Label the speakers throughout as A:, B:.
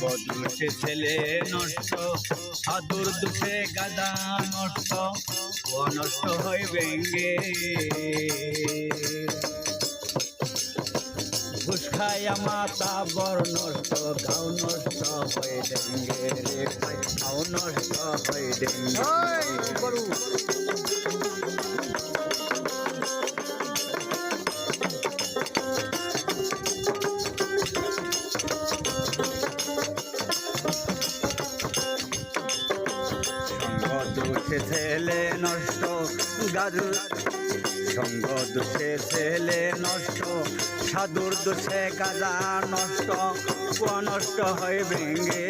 A: বদুষে ছেলে নষ্ট আদুর দুষে গাদা নষ্ট ও নষ্ট হয় ব্যঙ্গে। ঘুষ খায়া মাতা বর নষ্ট, গাও নষ্ট হয় ডেঙ্গে রে ভাই গাও নষ্ট হয় দোষে ছেলে নষ্ট গাজু সঙ্গ দোষে ছেলে নষ্ট, সাধুর দোষে গাজা নষ্ট নষ্ট হয় ভেঙ্গে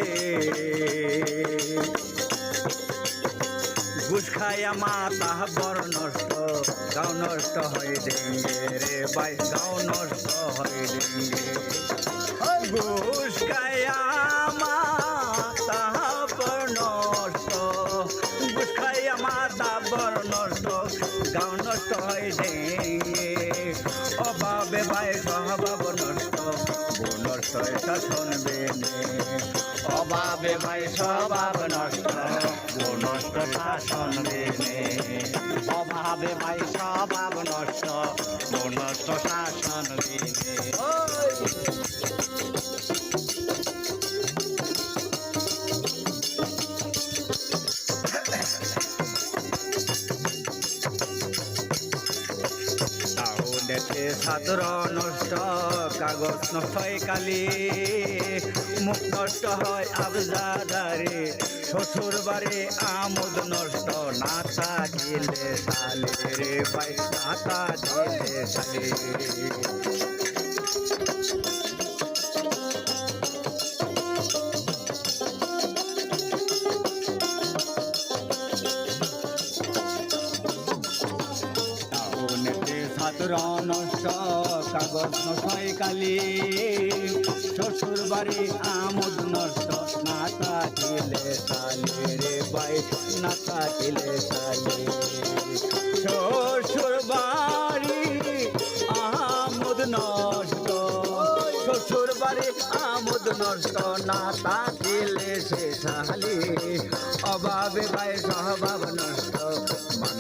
A: ঘুষ খায়া মাতা বড় নষ্ট, গাও নষ্ট হয় ডেঙ্গে রে বাই গাও নষ্ট হয় ডেঙ্গে ঘুষ খায়া মাতা বড় নষ্ট, গাও নষ্ট হয় ডেঙ্গে অভাবে ভাই সহবাব নষ্ট, বউ নষ্ট শাসন বেনে অভাবে ভাই স্বভাব নষ্ট, বউ নষ্ট শাসন বেনে অভাবে ভাই স্বভাব নষ্ট, বউ নষ্ট শাসন তাহলেতে সাদর নষ্ট, কাগজ নষ্ট হয় কালি। মুখ নষ্ট হয় আবজাদারে শ্বশুর বাড়ি আমোদ নষ্ট। না থাকিলে সালে রে ভাই না থাকিলে সালে নষ্ট কাগজ হয় কালি। শ্বশুর বাড়ি আমোদ নষ্ট না থাকিলে সালে রে ভাই না থাকিলে সালে শ্বশুর বাড়ি আমোদ নষ্ট শ্বশুর বাড়ি আমোদ নষ্ট না থাকিলে সে সালি অভাবে ভাই, স্বভাব নষ্ট মান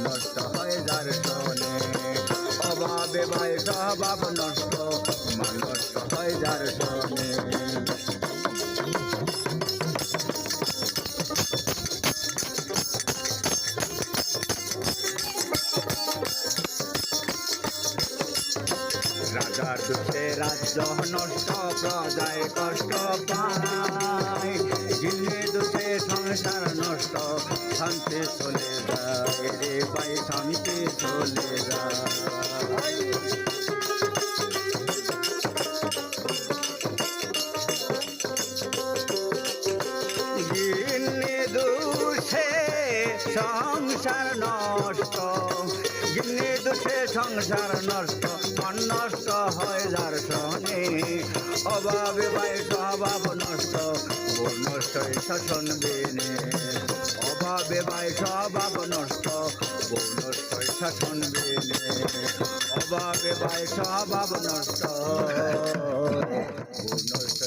A: অভাবে ভাই স্বভাব নষ্ট মান নষ্ট হয় যার শোনে রাজার দুঃখে রাজ্য নষ্ট, প্রজায় কষ্ট পায়। জিনে দুঃখে সংসার নষ্ট, শান্তি চলে যায় রে ভাই, শান্তি চলে যায়। সংসার নষ্ট গিন্নি দুষে সংসার নষ্ট মন নষ্ট হয় যার শনে অভাবে ভাই স্বভাব নষ্ট গুণ নষ্ট শাসন বেনে। অভাবে ভাই স্বভাব নষ্ট গুণ নষ্ট শাসন বেনে। অভাবে ভাই স্বভাব নষ্ট গুণ নষ্ট